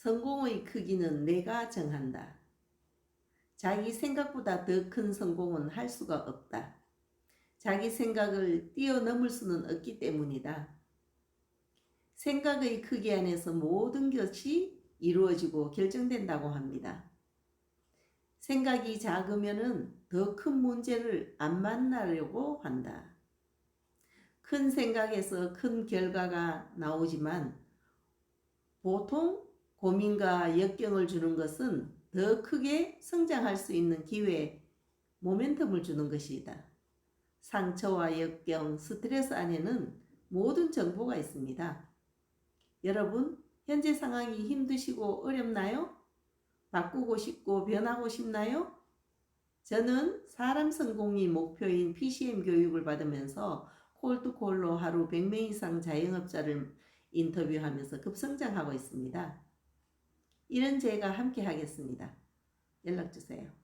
성공의 크기는 내가 정한다. 자기 생각보다 더 큰 성공은 할 수가 없다. 자기 생각을 뛰어넘을 수는 없기 때문이다. 생각의 크기 안에서 모든 것이 이루어지고 결정된다고 합니다. 생각이 작으면은 더 큰 문제를 안 만나려고 한다. 큰 생각에서 큰 결과가 나오지만 보통 고민과 역경을 주는 것은 더 크게 성장할 수 있는 기회, 모멘텀을 주는 것이다. 상처와 역경, 스트레스 안에는 모든 정보가 있습니다. 여러분, 현재 상황이 힘드시고 어렵나요? 바꾸고 싶고 변하고 싶나요? 저는 사람 성공이 목표인 PCM 교육을 받으면서 콜투콜로 하루 100명 이상 자영업자를 인터뷰하면서 급성장하고 있습니다. 이런 제가 함께 하겠습니다. 연락 주세요.